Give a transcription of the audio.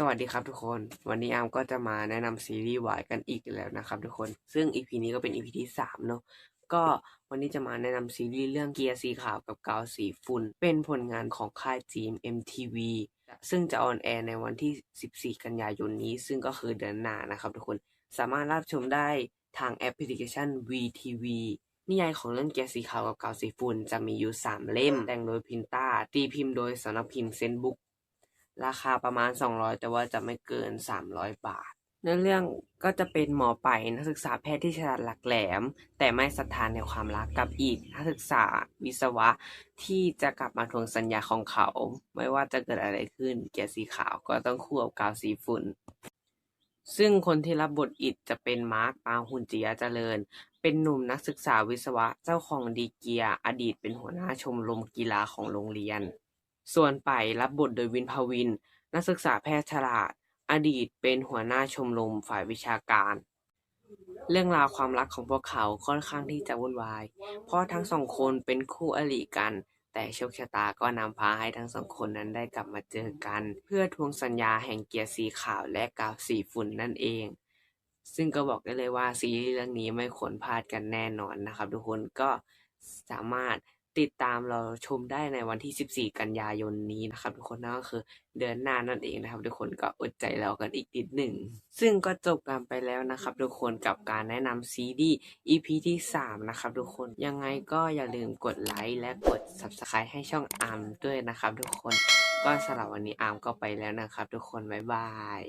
สวัสดีครับทุกคน วันนี้อามก็จะมาแนะนำซีรีส์วายกันอีกแล้วนะครับทุกคน ซึ่ง EP นี้ก็เป็น EP ที่สามเนอะก็วันนี้จะมาแนะนำซีรีส์เรื่องเกียร์สีขาวกับกาวสีฝุ่น เป็นผลงานของค่ายจีม MTV ซึ่งจะออนแอร์ในวันที่ 14 กันยายนนี้ ซึ่งก็คือเดือนหน้านะครับทุกคน สามารถรับชมได้ทางแอปพลิเคชัน VTV นิยายของเรื่องเกียร์สีขาวกับกาวสีฝุ่นจะมีอยู่ 3 เล่ม แต่งโดยพินต้าตีพิมพ์โดยสำนักพิมพ์เซนบุ๊ก ราคาประมาณ 200 แต่ว่าจะไม่เกิน 300 บาท เนื้อเรื่องก็จะเป็นหมอไปนักศึกษาแพทย์ที่ฉลาดหลักแหลม แต่ไม่ศรัทธานในความรักกับอีกนักศึกษาวิศวะที่จะกลับมาทวงสัญญาของเขา ไม่ว่าจะเกิดอะไรขึ้นเกียร์สีขาวก็ต้องคู่กับกาวสีฝุ่น ซึ่งคนที่รับบทอิดจะเป็นมาร์คปาหุนจิยะเจริญ เป็นหนุ่มนักศึกษาวิศวะเจ้าของดีเกียอดีตเป็นหัวหน้าชมรมกีฬาของโรงเรียน ส่วนไปรับบทโดยวินภาวิน นักศึกษาแพทย์ฉลาด อดีตเป็นหัวหน้าชมรมฝ่ายวิชาการ เรื่องราวความรักของพวกเขาค่อนข้างที่จะวุ่นวาย เพราะทั้งสองคนเป็นคู่อริกัน แต่โชคชะตาก็นำพาให้ทั้งสองคนนั้นได้กลับมาเจอกัน เพื่อทวงสัญญาแห่งเกียร์สีขาวและกาวสีฝุ่นนั่นเองซึ่งก็บอกได้เลยว่าซีรีส์เรื่องนี้ไม่ควรพลาดกันแน่นอนนะครับ ทุกคนก็สามารถ ติดตามเราชมได้ในวันที่ 14 กันยายนนี้นะครับทุกคนนั่นก็คือเดือนหน้านั่นเองนะครับ ทุกคนก็อดใจรอกันอีกนิดหนึ่ง ซึ่งก็จบกันไปแล้วนะครับ ทุกคนกับการแนะนำซีรีส์ EP ที่ 3 นะครับ ทุกคนยังไงก็อย่าลืมกดไลค์และกด Subscribe ให้ช่องอาร์มด้วยนะครับ ทุกคนก็สำหรับวันนี้อาร์มก็ไปแล้วนะครับ ทุกคนบ๊ายบาย